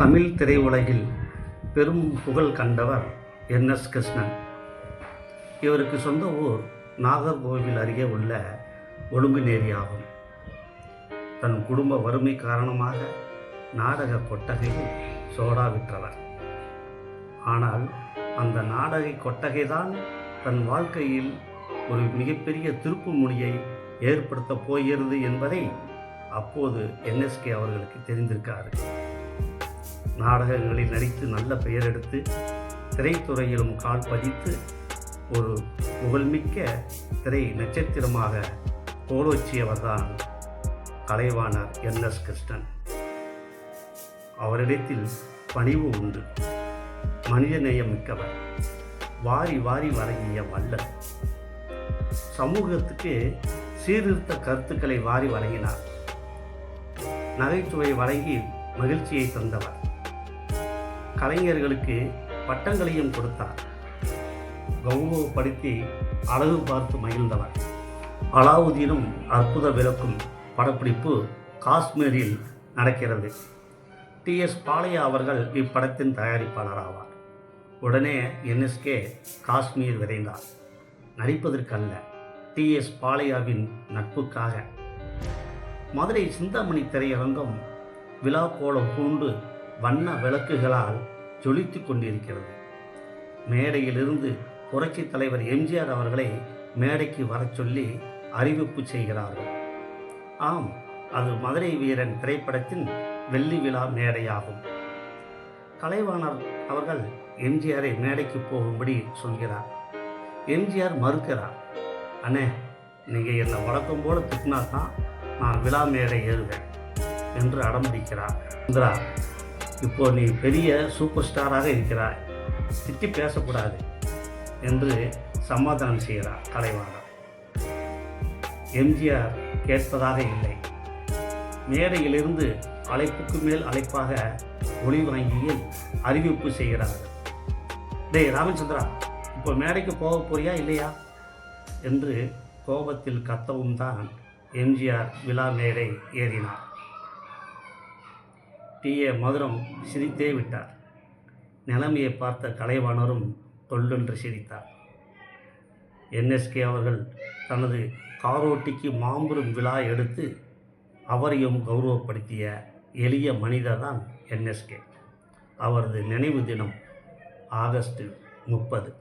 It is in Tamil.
தமிழ் திரையுலகில் பெரும் புகழ் கண்டவர் என் எஸ் கிருஷ்ணன். இவருக்கு சொந்த ஊர் நாகர்கோவில் அருகே உள்ள ஒழுங்குநேரி ஆகும். தன் குடும்ப வறுமை காரணமாக நாடக கொட்டகையில் சோடா விற்றவர். ஆனால் அந்த நாடக கொட்டகைதான் தன் வாழ்க்கையில் ஒரு மிகப்பெரிய திருப்பு முனியை ஏற்படுத்தப் போகிறது என்பதை அப்போது என்எஸ்கே அவர்களுக்கு தெரிந்திருக்காரு. நாடகங்களில் நடித்து நல்ல பெயர் எடுத்து திரைத்துறையிலும் கால் பதித்து ஒரு புகழ்மிக்க திரை நட்சத்திரமாக கோலோச்சியவர்தான் கலைவாணர் என் எஸ் கிருஷ்ணன். அவரிடத்தில் பணிவு உண்டு. மனிதநேயம் மிக்கவர் வாரி வாரி வழங்கிய வல்லல் சமூகத்துக்கு சீர்திருத்த கருத்துக்களை வாரி வழங்கினார். நகைச்சுவை வழங்கி மகிழ்ச்சியை தந்தவர். கலைஞர்களுக்கு பட்டங்களையும் கொடுத்தார். கௌரவப்படுத்தி அழகு பார்த்து மகிழ்ந்தவர். அலாவுதீனும் அற்புத விளக்கும் படப்பிடிப்பு காஷ்மீரில் நடக்கிறது. டி. எஸ். பாளையா அவர்கள் இப்படத்தின் தயாரிப்பாளர் ஆவார். உடனே என்எஸ்கே காஷ்மீர் விரைந்தார். நடிப்பதற்கல்ல டி. எஸ். பாளையாவின் நட்புக்காக. மதுரை சிந்தாமணி திரையரங்கம் விழா கோலம் பூண்டு வண்ண விளக்குகளால் ஜொலித்து கொண்டிருக்கிறது. மேடையிலிருந்து புரட்சி தலைவர் எம்ஜிஆர் அவர்களை மேடைக்கு வரச் சொல்லி அறிவிப்பு செய்கிறார்கள். ஆம் அது மதுரை வீரன் திரைப்படத்தின் வெள்ளி விழா மேடையாகும். கலைவாணர் அவர்கள் எம்ஜிஆரை மேடைக்கு போகும்படி சொல்கிறார். எம்ஜிஆர் மறுக்கிறார் அண்ணே நீங்கள் என்னை வழக்கம் போல திட்டினா தான் நான் விழா மேடை ஏறுவேன் என்று அடம்பிடிக்கிறார் இந்திரா இப்போ நீ பெரிய சூப்பர் ஸ்டாராக இருக்கிறாய். திட்டி பேசக்கூடாது என்று சமாதானம் செய்கிறார் கலைவாணர் எம்ஜிஆர் கேட்பதாக இல்லை. மேடையிலிருந்து அழைப்புக்கு மேல் அழைப்பாக ஒளி வாங்கியில் அறிவிப்பு செய்கிறார்கள் டேய் ராமச்சந்திரா இப்போ மேடைக்கு போக போறியா இல்லையா? என்று கோபத்தில் கத்தவும் தான் எம்ஜிஆர் விழா மேடை ஏறினார். டி ஏ மதுரம் சிரித்தே விட்டார். நிலைமையை பார்த்த கலைவாணரும் தொல்லென்று சிரித்தார். என்எஸ்கே அவர்கள் தனது காரோட்டிக்கு மாம்பெரும் விழா எடுத்து அவரையும் கௌரவப்படுத்திய எளிய மனிதர் தான் என்எஸ்கே. அவரது நினைவு தினம் ஆகஸ்ட் முப்பது.